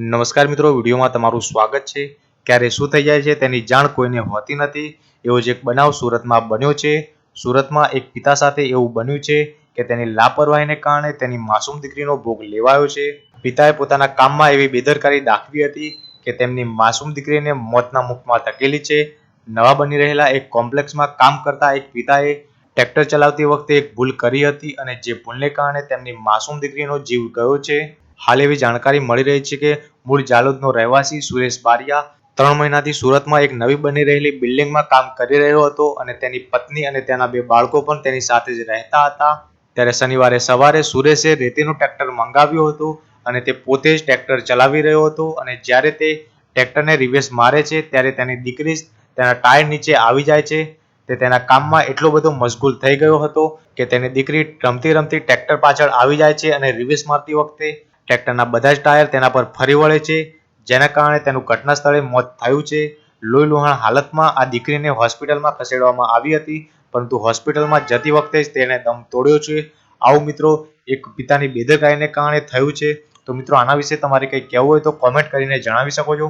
નમસ્કાર મિત્રો, વિડીયોમાં તમારું સ્વાગત છે. ક્યારે શું થઈ જાય છે તેની જાણ કોઈને હોતી નથી, એવો જ એક બનાવ સુરતમાં બન્યો છે. સુરતમાં એક પિતા સાથે એવું બન્યું છે કે તેની લાપરવાહીને કારણે તેની માસૂમ દીકરીનો ભોગ લેવાયો છે. પિતાએ પોતાના કામમાં એવી બેદરકારી દાખવી હતી કે તેમની માસૂમ દીકરીને મોતના મુખમાં ધકેલી છે. નવા બની રહેલા એક કોમ્પ્લેક્સમાં કામ કરતા એક પિતાએ ટ્રેક્ટર ચલાવતી વખતે એક ભૂલ કરી હતી અને જે ભૂલને કારણે તેમની માસૂમ દીકરીનો જીવ ગયો છે. હાલ એવી જાણકારી મળી રહી છે કે મૂળ જાલોદનો રહેવાસી સુરેશ બારિયા ત્રણ મહિનાથી સુરતમાં એક નવી બની રહેલી બિલ્ડિંગમાં કામ કરી રહ્યો હતો અને તેની પત્ની અને તેના બે બાળકો પણ તેની સાથે જ રહેતા હતા. ત્યારે શનિવારે સવારે સુરેશે રેતીનું ટ્રેક્ટર મંગાવ્યું હતું અને તે પોતે જ ટ્રેક્ટર ચલાવી રહ્યો હતો અને જ્યારે તે ટ્રેક્ટરને રિવેસ મારે છે ત્યારે તેની દીકરી તેના ટાયર નીચે આવી જાય છે. તે તેના કામમાં એટલો બધો મશગુલ થઈ ગયો હતો કે તેની દીકરી રમતી રમતી ટ્રેક્ટર પાછળ આવી જાય છે અને રિવેસ મારતી વખતે ટ્રેક્ટરના બધા જ ટાયર તેના પર ફરી વળે છે, જેના કારણે તેનું ઘટના સ્થળે મોત થયું છે. લોહી લુહાણ હાલતમાં આ દીકરીને હોસ્પિટલમાં ખસેડવામાં આવી હતી, પરંતુ હોસ્પિટલમાં જતી વખતે જ તેણે દમ તોડ્યો છે. આવું મિત્રો, એક પિતાની બેદરકારીને કારણે થયું છે. તો મિત્રો, આના વિશે તમારે કંઈ કહેવું હોય તો કોમેન્ટ કરીને જણાવી શકો છો.